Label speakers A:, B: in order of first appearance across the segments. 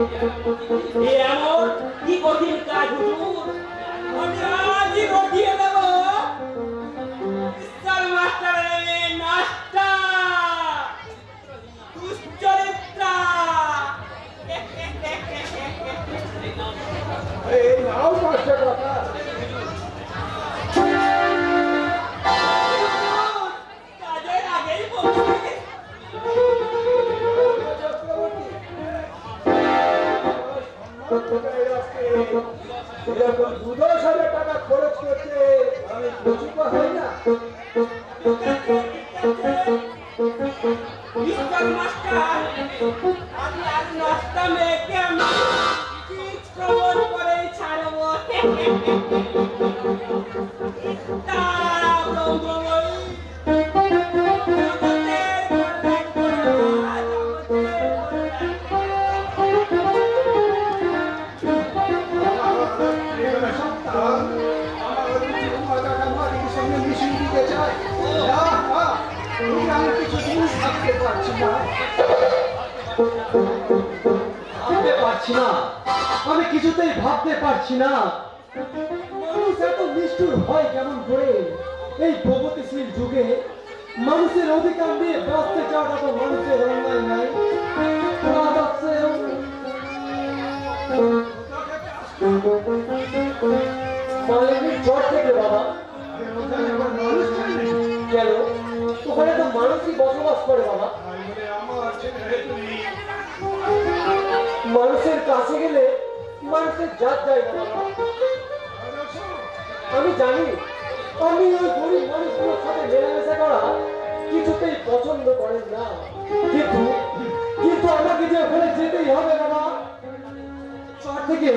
A: এ এমন
B: দু দশ হাজার টাকা খরচ করতে আমি প্রচুর হয় না?
C: বসবাস করে, বাবা। মানুষের কাছে গেলে মানুষের জাত যায় না আমি জানি, আমি ওই গরিব মানুষগুলোর সাথে মেলামেশা করা কিছুতেই পছন্দ করেন না। কিন্তু কিন্তু আমাকে যে ওখানে যেতেই হবে, বাবা চর থেকে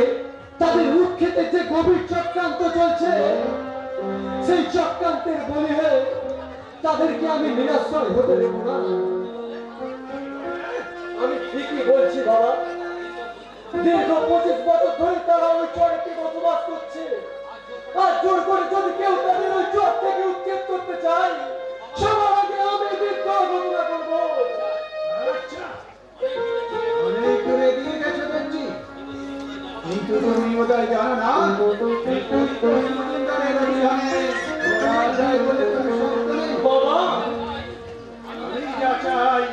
C: তাদের রূপ খেতে যে গভীর চক্রান্ত চলছে, সেই চক্রান্তের বলি হয়ে তাদেরকে আমি নিরাশ্রয় হতে দেবো না। আমি ঠিকই বলছি বাবা। দীর্ঘ পঁচিশ বছর ধরে তারা ওই চরেতে বসবাস করছে। আর জোর করে যদি কেউ তাদের ওই চর থেকে উচ্ছেদ করতে চায় সবার আগে আমি বিদ্রোহ ঘোষণা করব।
B: আচ্ছা অনেক করে দিয়ে গেছো দেখছি কিন্তু তুমি বোধহয় জানো না চাই।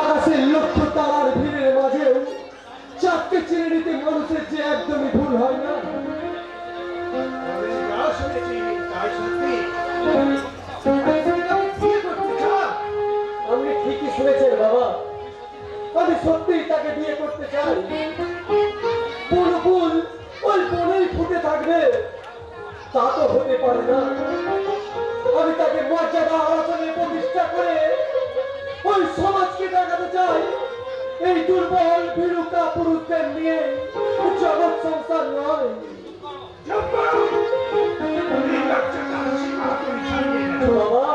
C: আকাশের লক্ষ তারার ভিড়ের মাঝেও চাঁদকে চিনে নিতে মানুষের যে একদমই ভুল হয় না। ঠিকই শুনেছেন বাবা। আমি সত্যিই তাকে বিয়ে করতে চাই। পুরো ফুল ওই বনেই ফুটে থাকবে। তা তো হতে পারে না। আমি তাকে মর্যাদা আলোচনে প্রতিষ্ঠা করে ওই সমাজকে দেখাতে চাই। এই দুর্বল বিরুকা পুরুষদের নিয়ে জগৎ সংসার নয়। বাবা।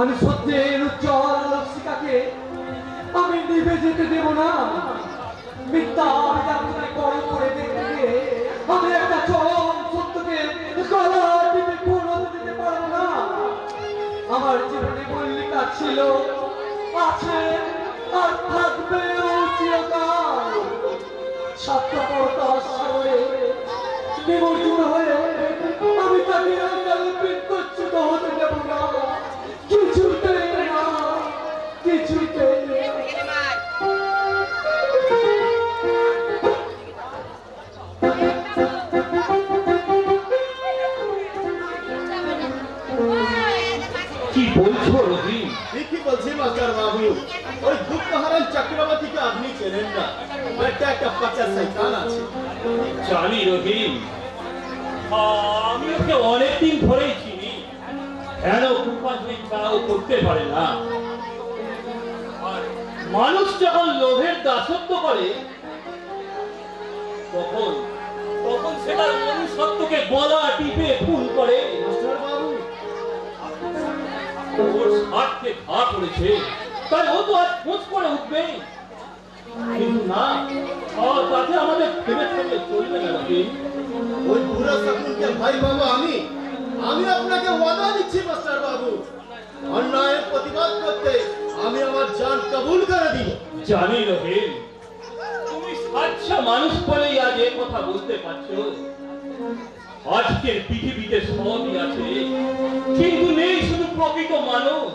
D: আমি
C: সত্যের উজ্জ্বল আলোকশিকাকে আমি নিভে যেতে দেব না। আমার জীবনে মল্লিকা ছিল, আছে আর থাকবে চিরকাল। স্বার্থপরতার সাগরে নিমজ্জিত হয়ে আমি তাকে
E: মাস্টার বাবু ওই দুঃখহারান চক্রবর্তীকে আপনি চেনেন না? একটা একটা পাচা শৈতান আছে।
F: জানি রহিম আমি ওকে অনেকদিন ধরেই চিনি। কেন কুপাশে ছাড়াও করতে পারে না? মানুষ যখন লোভের দাসত্ব করে তখন তখন সেটার মনুষ্যত্বকে গলা টিপে খুন করে।
E: মাস্টার
F: ওর স্বার্থে ঘা করেছে। তাই ও তো আজ খোঁজ করে উঠবে। কিন্তু না তাতে আমাদের থেমে থেমে চলবে না রহিম
E: ওই বুড়ো শকুনকে ভাই বাবু আমি। আমি আপনাকে ওয়াদা দিচ্ছি মাস্টার বাবু। অন্যায়ের প্রতিবাদ করতে আমি আমার জান কবুল করে দিব।
F: জানি রহিম তুমি সাচ্চা মানুষ বলেই আজ এ কথা বলতে পারছ। আজকের পৃথিবীতে সবই আছে। কিন্তু নেই প্রকৃত মানুষ।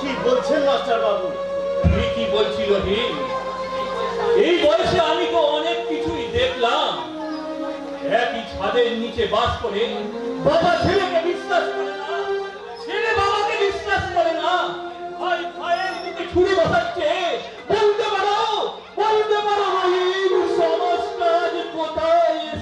E: কি বলছেন মাস্টার বাবু?
F: তুমি কি বলছি রহিম এই বয়সে আমি তো অনেক কিছুই দেখলাম। একই ছাদের নিচে বাস করে বাবা ছেলেকে বিশ্বাস করে না ছেলে বাবাকে বিশ্বাস করে না। ভাই ভাইয়ের দিকে ছুরি বসাচ্ছে।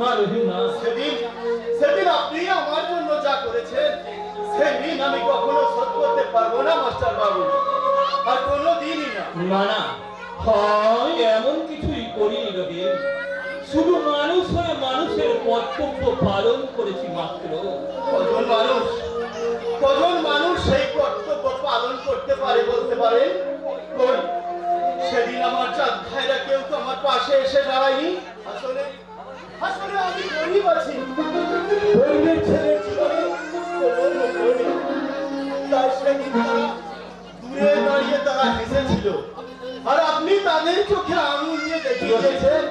E: সেদিন সেদিন আপনি আমার জন্য যা করেছেন সেদিন আমি কখনো শোধ করতে পারব না মাস্টার বাবু। আর কোনো দিনই না।
F: না না হয় এমন কিছুই করিনি রহিম শুধু মানুষ হয়ে মানুষের কর্তব্য পালন করেছি মাত্র।
E: কজন মানুষ? কজন মানুষ সেই কর্তব্য পালন করতে পারে বলতে পারে? সেদিন আমার চাঁদ ভাইরা কেউ তো আমার পাশে এসে দাঁড়ায়নি। আসলে আসলে আমি গরিব আছি। গরিবের ছেলে জীবনে কোনো মূল্য নেই। তাই সেদিন তারা দূরে দাঁড়িয়ে তারা হেসেছিল। আর আপনি তাদের চোখে আঙুল দিয়ে দেখিয়ে দিয়েছেন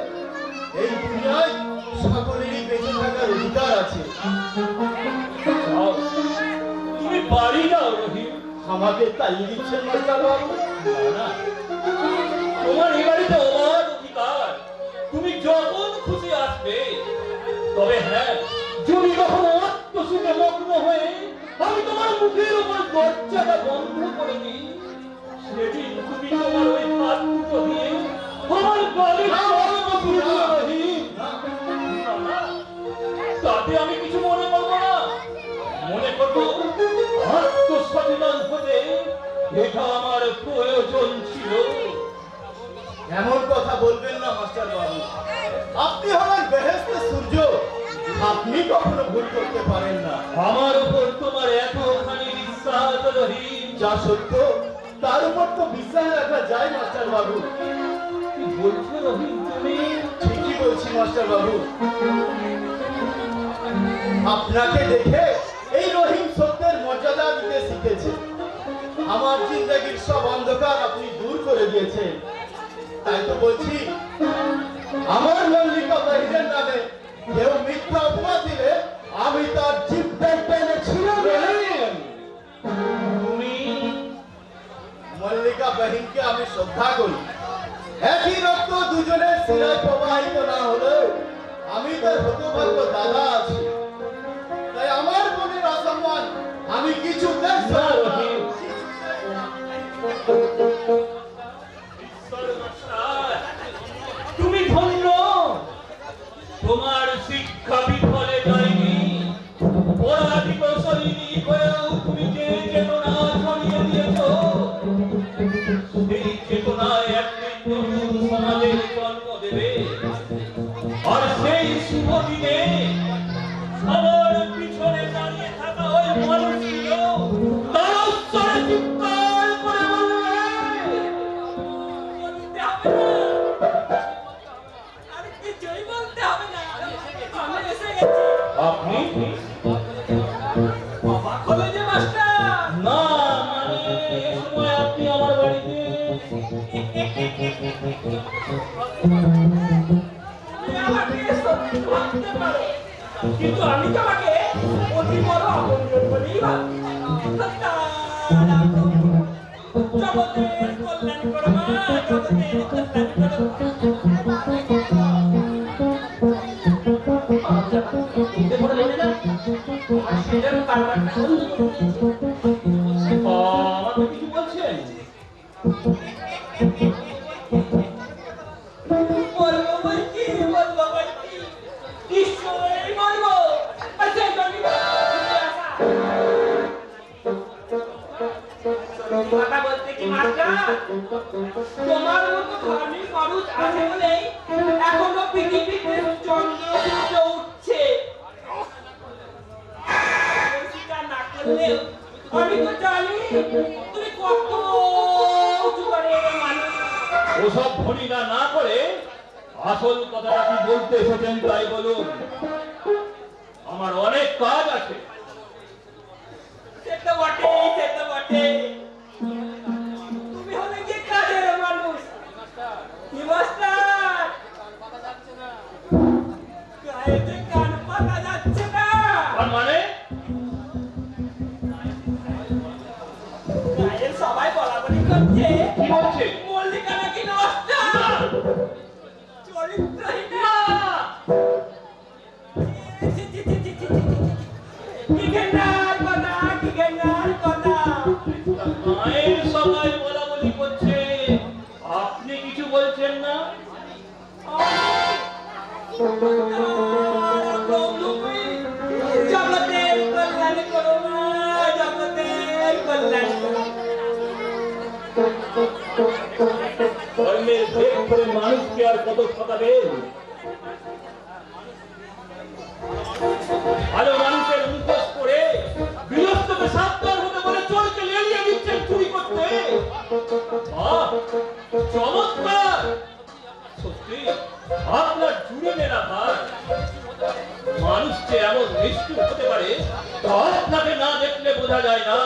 E: এই দুনিয়ায় সকলেরই বেঁচে থাকার অধিকার আছে।
F: তুমি বাড়ি যাও রহিম
E: আমাকে তাই দিচ্ছেন মাস্টার বাবু
F: না, মুখের উপর দরজাটা বন্ধ করে দিই। সেদিন তুমি তোমার ওই হাত দুটো দিয়ে আমার গলে তাতে আমি কিছু মনে করব না। মনে করব হতে এটা আমার প্রয়োজন ছিল।
E: এমন কথা বলবেন না মাস্টার বাবু। আপনি হলেন বেহেস্তে সূর্য। আপনি কখনো ভুল করতে পারেন না।
F: আমার
E: যা সত্য, তার উপর তো বিশ্বাস রাখা যায়, মাস্টার বাবু। ঠিকই বলছি, মাস্টার বাবু। আপনাকে দেখে এই রহিম সত্যের মর্যাদা দিতে শিখেছে। আমার জিন্দগির সব অন্ধকার আপনি দূর করে দিয়েছেন। তাই তো বলছি, আমার মল্লিকা বাহিরের নামে কেউ মিথ্যা অপবাদ দিলে আমি তার জিভটা টেনে বাহিনকে আমি শ্রদ্ধা করি। একই রক্ত দুজনের শিরায় প্রবাহিত না হলেও আমি তার হতভাগ্য দাদা আছি। তাই আমার মনের অসম্মান আমি কিছু
F: তুমি ধন্য। তোমার শিক্ষা আপনি। না মানে আপনি আমার বাড়িতে।
A: কিন্তু আমি তোমাকে অতি বড় আপনজন বলেই জগতের কল্যাণ করো মা, জগতের তোমার মতো ধর্মী আছে বলেই এখনও পৃথিবীতে চন্দ্র সূর্য উঠছে। না করলেও আমি তো জানি তুমি কত উঁচু করে
F: ওসব ভনিনা না করে আসল কথাটা কি বলতে এসেছেন তাই বলুন। আমার অনেক কাজ আছে।
A: সে তো বটেই, সে তো বটেই। কি
F: হচ্ছে
A: মল্লিকা নাকি নষ্ট। চরিত্রহীনা। করে
F: মানুষকে আর কত ঠকাবেন ভালো মানুষের মুখোশ করে গৃহস্থকে সাবধান হতে বলে চোরকে লেলিয়ে দিচ্ছেন চুরি করতে। চমৎকার। সত্যি আপনার জুড়ে মেলা ভার মানুষ যে এমন নিষ্ঠুর হতে পারে, তা আপনাকে না দেখলে বোঝা যায় না।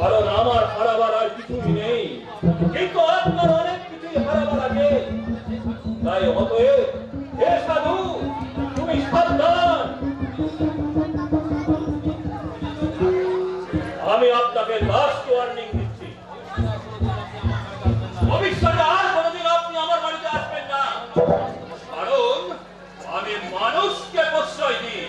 F: কারণ আমার হারাবার আর কিছুই নেই। কিন্তু আপনার অনেক কিছুই হারাবার আছে তাই অতএব, হে সাধু, তুমি সাবধান। আমি আপনাকে লাস্ট ওয়ার্নিং দিচ্ছি। ভবিষ্যতে আর কোনোদিন আপনি আমার বাড়িতে আসবেন না। কারণ, আমি মানুষকে প্রশ্রয় দিই।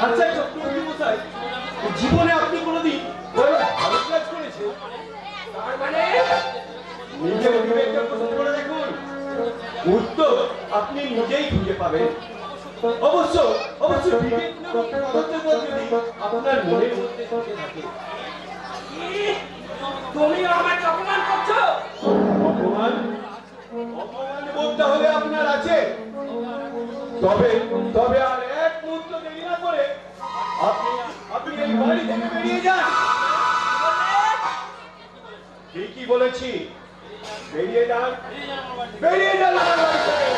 D: আচ্ছা চক্রবর্তী মশাই জীবনে আপনি কোনোদিন
A: মানে
D: করে দেখুন। আপনি নিজেই পাবেন। অবশ্য আপনার
A: তুমি অপমান
D: অপমান? হলে আপনার আছে। তবে তবে আর বেরিয়ে যান। ঠিকই বলেছি। বেরিয়ে যান। বেরিয়ে যান আমার বাড়ি থেকে।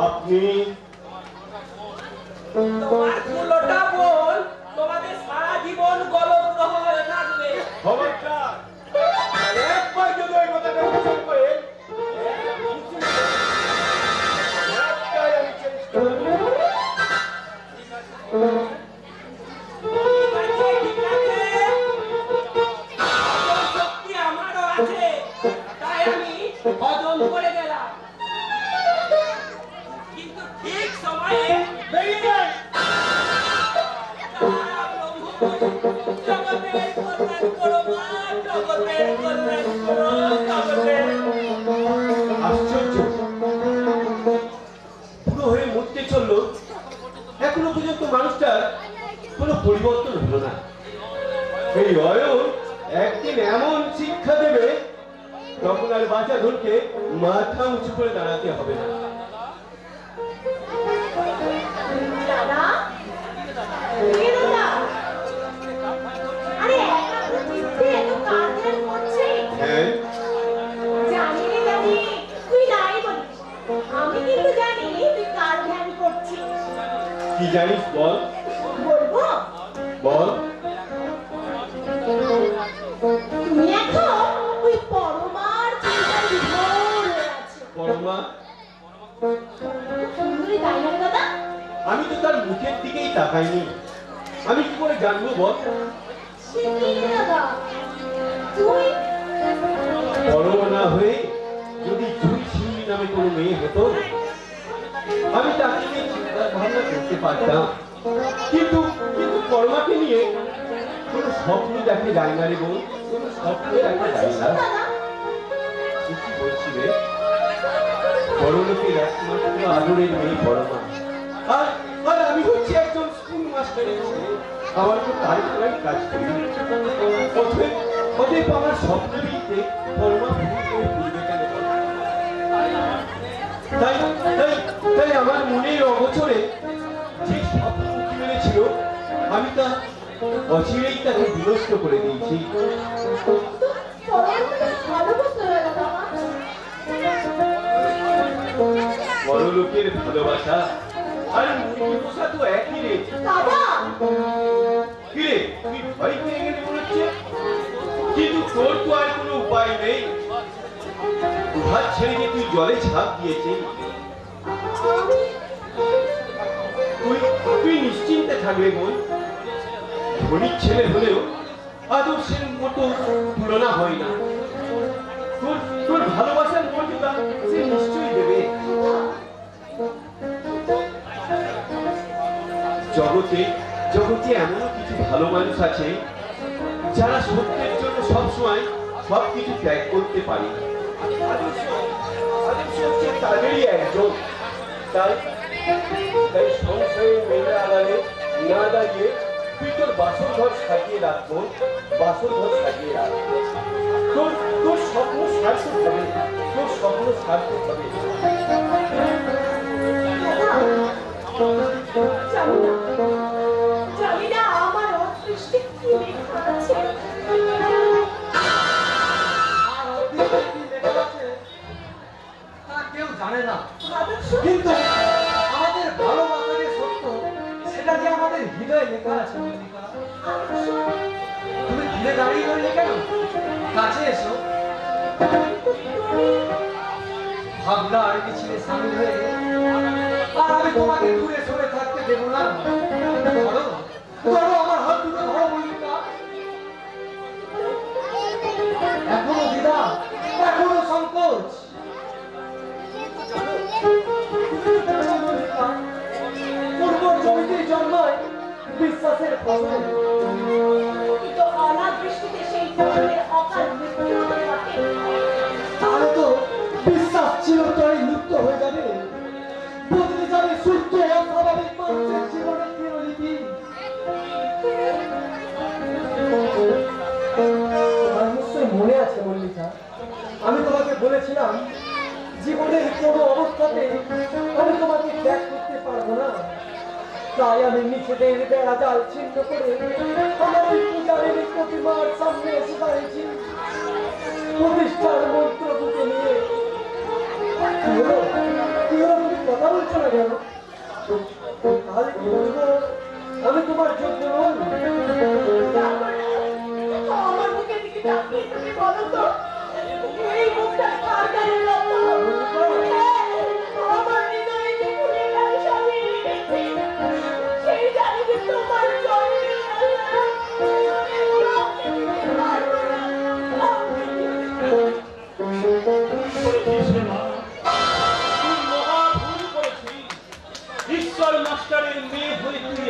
D: আপনি
A: তোমার ষোলোটা বোন
D: ধরকে মাথা উঁচু করে দাঁড়াতে হবে না।
G: দাদা? কে দাদা? আরে
D: তার মুখের দিকেই তাকাইনি আমি কি করে জানব বল? না হয়ে যদি নামে কোনো মেয়ে হতো, আমি তাকে নিয়ে চিন্তা ভাবনা করতে পারতাম। কিন্তু কিন্তু পরমাকে নিয়ে কোনো স্বপ্ন দেখে যায় না রে বোন কোনো স্বপ্ন দেখা যায় না।
G: কি
D: বলছি রে? বড়লোকের একমাত্র আদরের মেয়ে পরমা। আর আমি একজন স্কুল মাস্টারের ছেলে আমার তো কারিগরি কাজ করি অতএব আমার স্বপ্ন দিতে পরমা ভুল করে ভুলবে কেন বল? তাই তাই তাই আমার মনের অগোচরে যে স্বপ্ন উঁকি মেরেছিল আমি তা অচিরেই তাকে বিনষ্ট করে দিয়েছি। বড় লোকের ভালোবাসা আর মুরগি পোষা তো একই রে।
G: দাদা!
D: কিরে তুই ভয় পেয়ে গেলি মনে হচ্ছে? কিন্তু তোর তো আর কোনো উপায় নেই। হাত ছেড়ে যে তুই জলে ঝাঁপ দিয়েছিস। তুই তুই নিশ্চিন্তে থাকবে বোন। ধনির ছেলে হলেও
A: আদর্শের মতো তুলনা হয় না। জগতে জগতে এমনও কিছু ভালো মানুষ আছে যারা সত্যের জন্য সবসময় সব কিছু ত্যাগ করতে পারে। তাদেরই একজন।
C: তাই তাই আড়ালে না দাঁড়িয়ে বাসর ঘর সাজিয়ে রাখব বাসর ঘর সাজিয়ে রাখ তোর তোর স্বপ্ন সার্থক হবে তোর স্বপ্ন সার্থক হবে তুমি দাঁড়িয়ে রইলে কেন? কাছে এসো। ভাবনা আর কি ছিলে সামিল হয়ে আর আমি তোমাকে দূরে সরে থাকতে না। ধরো আমার হাত দুটো ধরো এখনও দিদা এখনও সংকোচ। জন্মায় বিশ্বাসের ফসল।
G: অনাদৃষ্টিতে সেই ধরনের অকাল মৃত্যু হতে থাকে
C: তাহলে তো বিশ্বাস চিরতরে লুপ্ত যাবে। বদলে যাবে সুস্থ অস্বাভাবিক মানুষের জীবনের চিরলিপি তোমার নিশ্চয়ই মনে আছে, মল্লিকা। আমি তোমাকে বলেছিলাম জীবনের কোনো অবস্থাতে আমি তোমাকে ত্যাগ করতে পারব না। তাই আমি নিচেদের বেড়া জাল ছিন্ন করে আমার পূজারের প্রতিমার সামনে এসে দাঁড়িয়েছি। প্রতিষ্ঠার মন্ত্র বুকে নিয়ে। কথা বলছো না কেন? আমি তোমার যোগ্য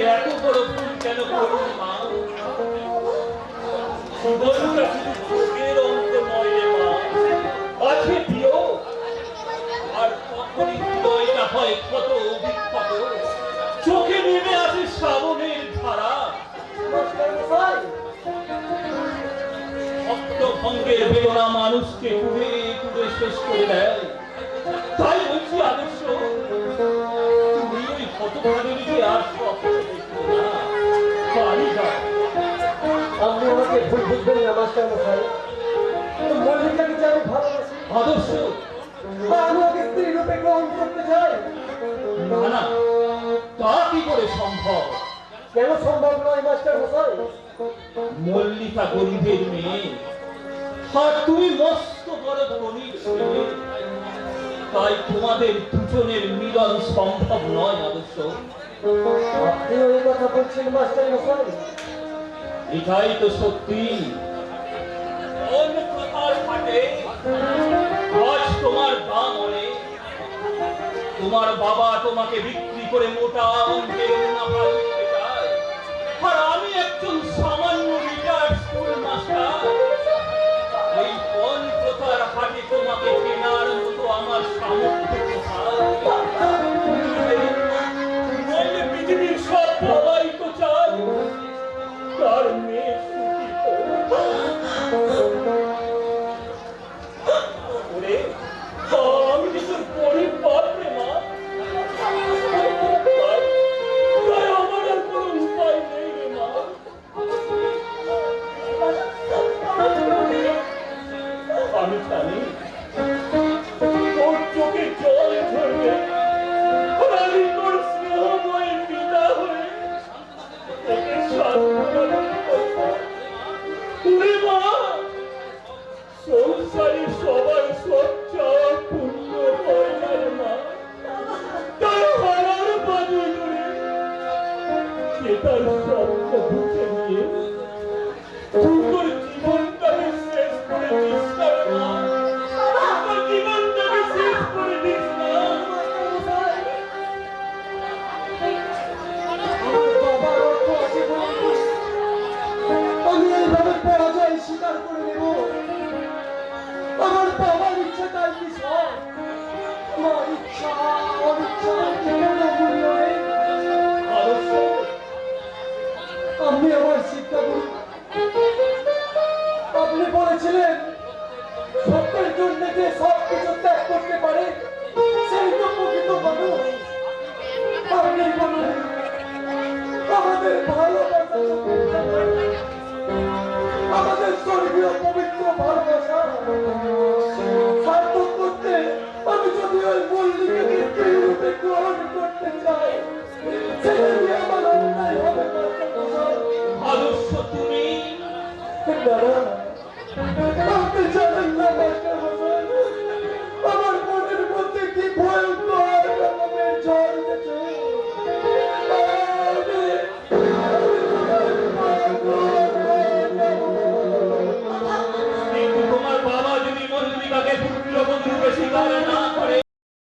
F: এত বড় ভুল কেন করলি মা? জীবনটা শুধু সুখের অন্তময় রে আছে আর তখনই হৃদয়টা হয় কত অভিজ্ঞত। চোখে নেমে আসে শ্রাবণের ধারা। ভঙ্গের বেদনা মানুষকে কুড়ে কুড়ে শেষ করে দেয়। তাই বলছি আদর্শ হতভাগের যে আর স্বপ্ন
C: ভুল বুঝবেন না মাস্টার মশাই মল্লিকাকে আমি ভালোবাসি?
F: আদর্শ।
C: আমি ওকে স্ত্রী রূপে গ্রহণ করতে চাই?
F: না না তা কি করে সম্ভব?
C: কেন সম্ভব নয় মাস্টার মশাই?
F: মল্লিকা গরিবের মেয়ে। আর তুমি মস্ত বড় ছেলে। তাই তোমাদের দুজনের মিলন সম্ভব নয় আদর্শ।
C: আপনি ওই কথা বলছেন মাস্টার মশাই?
F: এটাই তো সত্যি তোমার বাবা তোমাকে বিক্রি করে মোটা অঙ্কের মুনাফা আর আমি একজন সামান্য রিটায়ার্ড স্কুল মাস্টার এই কোন প্রকার হাটে তোমাকে কেনার মতো আমার সামর্থ্য কোথায় তোকে